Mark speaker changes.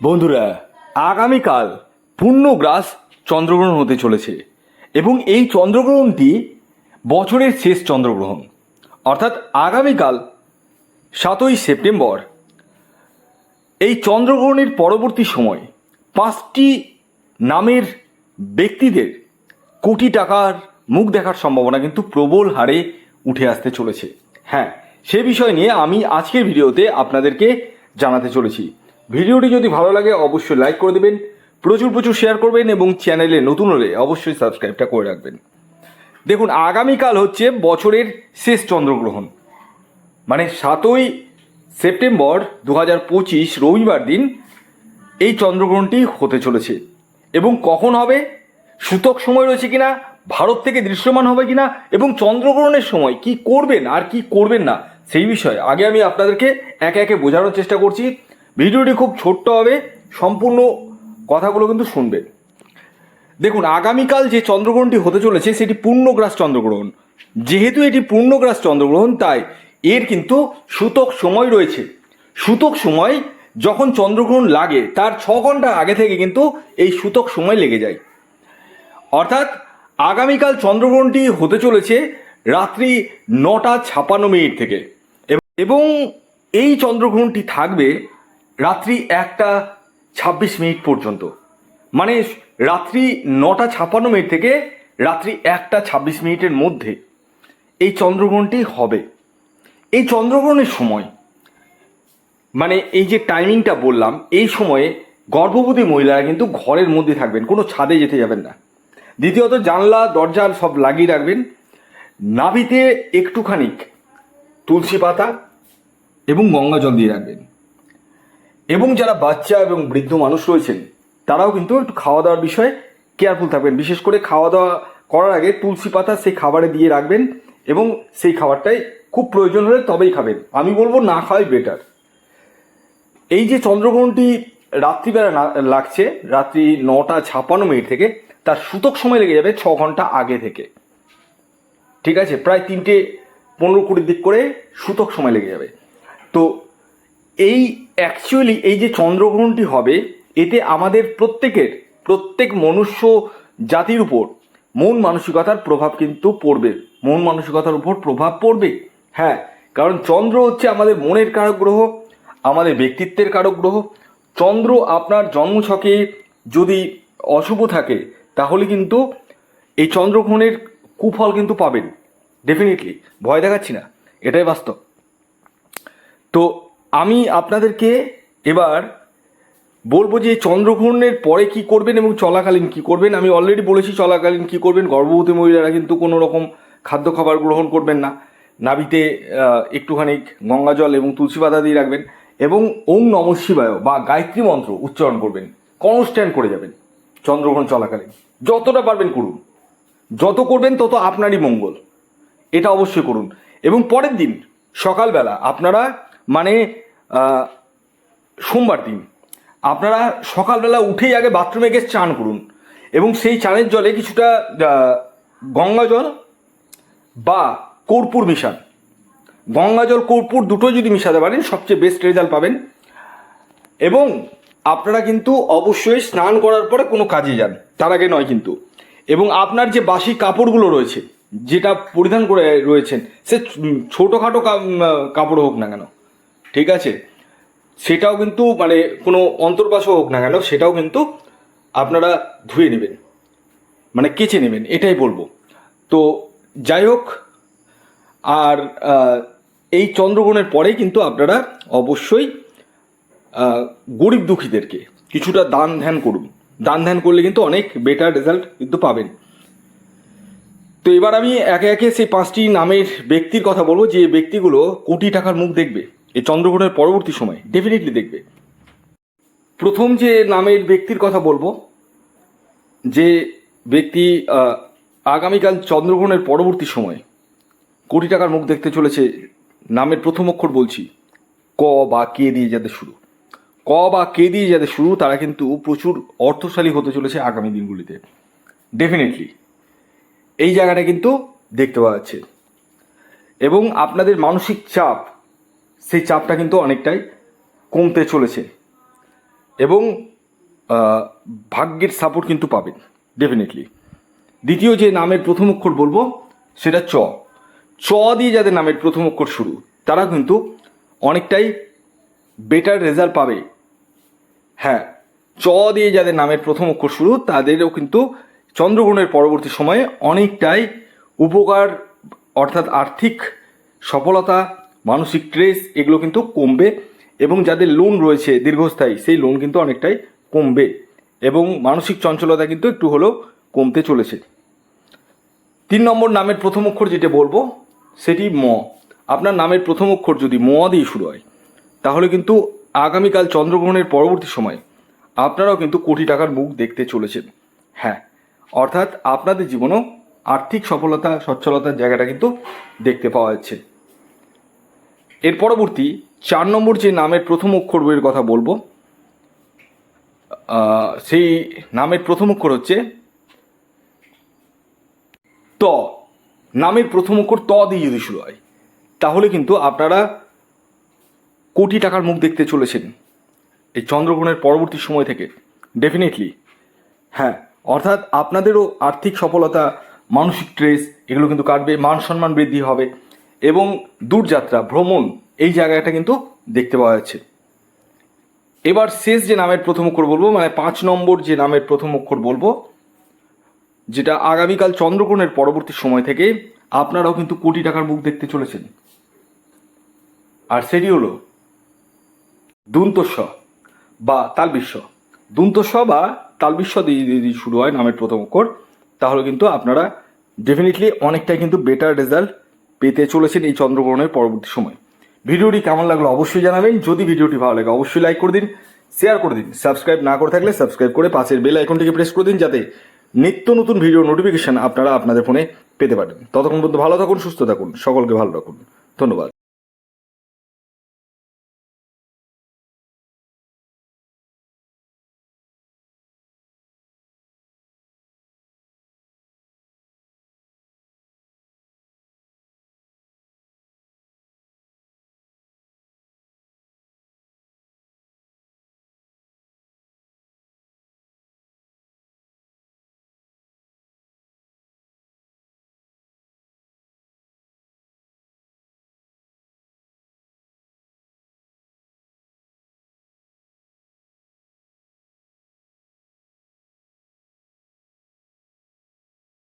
Speaker 1: বন্ধুরা, আগামীকাল পূর্ণগ্রাস চন্দ্রগ্রহণ হতে চলেছে এবং এই চন্দ্রগ্রহণটি বছরের শেষ চন্দ্রগ্রহণ। অর্থাৎ আগামীকাল সাতই সেপ্টেম্বর। এই চন্দ্রগ্রহণের পরবর্তী সময় পাঁচটি নামের ব্যক্তিদের কোটি টাকার মুখ দেখার সম্ভাবনা কিন্তু প্রবল হারে উঠে আসতে চলেছে। হ্যাঁ সে বিষয় নিয়ে আমি আজকের ভিডিওতে আপনাদেরকে জানাতে চলেছি। ভিডিওটি যদি ভালো লাগে, অবশ্যই লাইক করে দেবেন, প্রচুর প্রচুর শেয়ার করবেন এবং চ্যানেলে নতুন হলে অবশ্যই সাবস্ক্রাইবটা করে রাখবেন। দেখুন, আগামীকাল হচ্ছে বছরের শেষ চন্দ্রগ্রহণ। মানে সাতই সেপ্টেম্বর দু হাজার পঁচিশ রবিবার দিন এই চন্দ্রগ্রহণটি হতে চলেছে। এবং কখন হবে, সূতক সময় রয়েছে কিনা, ভারত থেকে দৃশ্যমান হবে কিনা, এবং চন্দ্রগ্রহণের সময় কি করবেন আর কি করবেন না, সেই বিষয়ে আগে আমি আপনাদেরকে একে একে বোঝানোর চেষ্টা করছি। ভিডিওটি খুব ছোট্ট হবে, সম্পূর্ণ কথাগুলো কিন্তু শুনবেন দেখুন, আগামীকাল যে চন্দ্রগ্রহণটি হতে চলেছে, সেটি পূর্ণগ্রাস চন্দ্রগ্রহণ। যেহেতু এটি পূর্ণগ্রাস চন্দ্রগ্রহণ, তাই এর কিন্তু সূতক সময় রয়েছে। সূতক সময় যখন চন্দ্রগ্রহণ লাগে, তার ছ ঘণ্টা আগে থেকে কিন্তু এই সূতক সময় লেগে যায়। অর্থাৎ আগামীকাল চন্দ্রগ্রহণটি হতে চলেছে রাত্রি নটা ছাপান্ন মিনিট থেকে। এবং এই চন্দ্রগ্রহণটি থাকবে রাত্রি একটা ছাব্বিশ মিনিট পর্যন্ত। মানে রাত্রি নটা ছাপান্ন মিনিট থেকে রাত্রি একটা ছাব্বিশ মিনিটের মধ্যে এই চন্দ্রগ্রহণটি হবে। এই চন্দ্রগ্রহণের সময় মানে এই যে টাইমিংটা বললাম, এই সময়ে গর্ভবতী মহিলারা কিন্তু ঘরের মধ্যে থাকবেন, কোনো ছাদে যেতে যাবেন না। দ্বিতীয়ত জানলা, দরজা সব লাগিয়ে রাখবেন। নাভিতে একটুখানি তুলসী পাতা এবং গঙ্গা জল দিয়ে রাখবেন। এবং যারা বাচ্চা এবং বৃদ্ধ মানুষ রয়েছেন, তারাও কিন্তু একটু খাওয়া দাওয়ার বিষয়ে কেয়ারফুল থাকবেন। বিশেষ করে খাওয়া দাওয়া করার আগে তুলসী পাতা সেই খাবারে দিয়ে রাখবেন এবং সেই খাবারটাই খুব প্রয়োজন হলে তবেই খাবেন। আমি বলব না খাওয়াই বেটার এই যে চন্দ্রগ্রহণটি রাত্রিবেলা লাগছে, রাত্রি নটা ছাপ্পান্ন মিনিট থেকে, তার সূতক সময় লেগে যাবে ছ ঘণ্টা আগে থেকে। ঠিক আছে? প্রায় তিনটে পনেরো কুড়ি দিক করে সূতক সময় লেগে যাবে। তো এই অ্যাকচুয়ালি এই যে চন্দ্রগ্রহণটি হবে, এতে আমাদের প্রত্যেকের, প্রত্যেক মনুষ্য জাতির উপর মন মানসিকতার প্রভাব কিন্তু পড়বে। মন মানসিকতার উপর প্রভাব পড়বে। হ্যাঁ কারণ চন্দ্র হচ্ছে আমাদের মনের কারক গ্রহ, আমাদের ব্যক্তিত্বের কারক গ্রহ। চন্দ্র আপনার জন্মছকে যদি অশুভ থাকে, তাহলে কিন্তু এই চন্দ্রগ্রহণের কুফল কিন্তু পাবেন। ডেফিনেটলি ভয় দেখাচ্ছি না। এটাই বাস্তব। তো আমি আপনাদেরকে এবার বলব যে চন্দ্রগ্রহণের পরে কি করবেন এবং চলাকালীন কি করবেন? আমি অলরেডি বলেছি চলাকালীন কি করবেন। গর্ভবতী মহিলারা কিন্তু কোনো রকম খাদ্য খাবার গ্রহণ করবেন না। নাভিতে একটুখানি গঙ্গা জল এবং তুলসী পাতা দিয়ে রাখবেন এবং ওং নম শিবায় বা গায়ত্রী মন্ত্র উচ্চারণ করবেন। কনস্ট্যান্ট করে যাবেন চন্দ্রগ্রহণ চলাকালীন। যতটা পারবেন করুন। যত করবেন তত আপনারই মঙ্গল। এটা অবশ্যই করুন। এবং পরের দিন সকালবেলা আপনারা মানে সোমবার দিন। আপনারা সকালবেলা উঠেই আগে বাথরুমে গিয়ে চান করুন এবং সেই চানের জলে কিছুটা গঙ্গা জল বা কর্পূর মিশান। গঙ্গা জল, কর্পূর দুটো যদি মিশাতে পারেন, সবচেয়ে বেস্ট রেজাল্ট পাবেন। এবং আপনারা কিন্তু অবশ্যই স্নান করার পরে কোনো কাজে যান, তার আগে নয় কিন্তু। এবং আপনার যে বাসি কাপড়গুলো রয়েছে, যেটা পরিধান করে রয়েছেন, সে ছোটোখাটো কাপড় হোক না কেন ঠিক আছে? সেটাও কিন্তু মানে কোনো অন্তর্বাসও হোক না কেন, সেটাও কিন্তু আপনারা ধুয়ে নেবেন। মানে কেচে নেবেন, এটাই বলব। তো যাই হোক, আর এই চন্দ্রগ্রহণের পরে কিন্তু আপনারা অবশ্যই গরিব দুঃখীদেরকে কিছুটা দান ধ্যান করুন। দান ধ্যান করলে কিন্তু অনেক বেটার রেজাল্ট কিন্তু পাবেন। তো এবার আমি একে একে সেই পাঁচটি নামের ব্যক্তির কথা বলব, যে ব্যক্তিগুলো কোটি টাকার মুখ দেখবে। এই চন্দ্রগ্রহণের পরবর্তী সময় ডেফিনেটলি দেখবে। প্রথম যে নামের ব্যক্তির কথা বলব, যে ব্যক্তি আগামীকাল চন্দ্রগ্রহণের পরবর্তী সময় কোটি টাকার মুখ দেখতে চলেছে, নামের প্রথম অক্ষর বলছি। ক বা কে দিয়ে যাদের শুরু। ক বা কে দিয়ে যাদের শুরু, তারা কিন্তু প্রচুর অর্থশালী হতে চলেছে আগামী দিনগুলিতে। ডেফিনেটলি এই জায়গাটা কিন্তু দেখতে পাওয়া যাচ্ছে। এবং আপনাদের মানসিক চাপ সেই চাপটা কিন্তু অনেকটাই কমতে চলেছে। এবং ভাগ্যের সাপোর্ট কিন্তু পাবেন ডেফিনেটলি দ্বিতীয় যে নামের প্রথম অক্ষর বলব, সেটা চ। চ দিয়ে যাদের নামের প্রথম অক্ষর শুরু, তারা কিন্তু অনেকটাই বেটার রেজাল্ট পাবে। হ্যাঁ চ দিয়ে যাদের নামের প্রথম অক্ষর শুরু, তাদেরও কিন্তু চন্দ্রগ্রহণের পরবর্তী সময়ে অনেকটাই উপকার, অর্থাৎ আর্থিক সফলতা মানসিক স্ট্রেস এগুলো কিন্তু কমবে এবং যাদের লোন রয়েছে দীর্ঘস্থায়ী, সেই লোন কিন্তু অনেকটাই কমবে এবং মানসিক চঞ্চলতা কিন্তু একটু হলেও কমতে চলেছে। তিন নম্বর নামের প্রথম অক্ষর যেটা বলব, সেটি ম। আপনার নামের প্রথম অক্ষর যদি ম দিয়ে শুরু হয়, তাহলে কিন্তু আগামীকাল চন্দ্রগ্রহণের পরবর্তী সময় আপনারাও কিন্তু কোটি টাকার মুখ দেখতে চলেছেন। হ্যাঁ অর্থাৎ আপনাদের জীবনেও আর্থিক সফলতা, সচ্ছলতার জায়গাটা কিন্তু দেখতে পাওয়া যাচ্ছে। এর পরবর্তী চার নম্বর যে নামের প্রথম অক্ষর বইয়ের কথা বলব সেই নামের প্রথম অক্ষর হচ্ছে ত। নামের প্রথম অক্ষর ত দিয়ে যদি শুরু হয়, তাহলে কিন্তু আপনারা কোটি টাকার মুখ দেখতে চলেছেন এই চন্দ্রগ্রহণের পরবর্তী সময় থেকে। ডেফিনেটলি হ্যাঁ অর্থাৎ আপনাদেরও আর্থিক সফলতা, মানসিক স্ট্রেস এগুলো কিন্তু কাটবে মান সম্মান বৃদ্ধি হবে। এবং দূরযাত্রা, ভ্রমণ, এই জায়গাটা কিন্তু দেখতে পাওয়া যাচ্ছে। এবার শেষ যে নামের প্রথম অক্ষর বলব মানে পাঁচ নম্বর যে নামের প্রথম অক্ষর বলব, যেটা আগামীকাল চন্দ্রগ্রহণের পরবর্তী সময় থেকে আপনারাও কিন্তু কোটি টাকার মুখ দেখতে চলেছেন। আর সেটি হলো দুন্তস্ব বা তালবিশ্ব দুন্তস্ব বা তালবিশ্ব দিয়ে যদি শুরু হয় নামের প্রথম অক্ষর, তাহলে কিন্তু আপনারা ডেফিনেটলি অনেকটাই কিন্তু বেটার রেজাল্ট পেতে চলেছেন এই চন্দ্রগ্রহণের পরবর্তী সময়। ভিডিওটি কেমন লাগল অবশ্যই জানাবেন। যদি ভিডিওটি ভালো লাগে, অবশ্যই লাইক করে দিন শেয়ার করে দিন। সাবস্ক্রাইব না করে থাকলে সাবস্ক্রাইব করে পাশের বেল আইকনটিকে প্রেস করে দিন, যাতে নিত্য নতুন ভিডিও নোটিফিকেশন আপনারা আপনাদের ফোনে পেতে পারেন। ততক্ষণ পর্যন্ত ভালো থাকুন, সুস্থ থাকুন, সকলকে ভালো রাখুন। ধন্যবাদ।